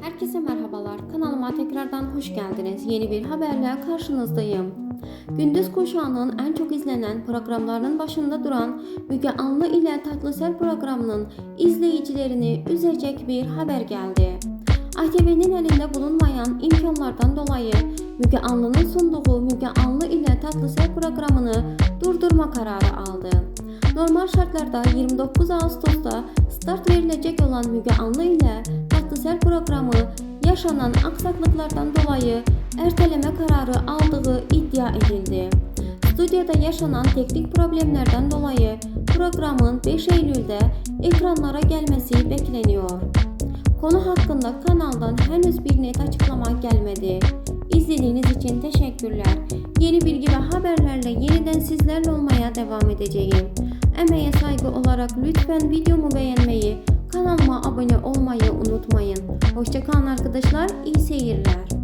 Herkese merhabalar. Kanalıma tekrardan hoş geldiniz. Yeni bir haberle karşınızdayım. Gündüz Kuşağı'nın en çok izlenen programlarının başında duran Müge Anlı ile Tatlısel programının izleyicilerini üzecek bir haber geldi. ATV'nin elinde bulunmayan imkanlardan dolayı Müge Anlı'nın sunduğu Müge Anlı ile Tatlısel programını durdurma kararı aldı. Normal şartlarda 29 Ağustos'ta start verilecek olan Müge Anlı ile Tatlısel programı yaşanan aksaklıklardan dolayı erteleme kararı aldığı iddia edildi. Stüdyoda yaşanan teknik problemlerden dolayı programın 5 Eylül'de ekranlara gelmesi bekleniyor. Konu hakkında kanaldan henüz bir net açıklama gelmedi. İzlediğiniz için teşekkürler. Yeni bilgi ve haberlerle yeniden sizlerle olmaya devam edeceğim. Emeğe saygı olarak lütfen videomu beğenmeyi, kanalıma abone olmayı unutmayın. Hoşçakalın arkadaşlar, iyi seyirler.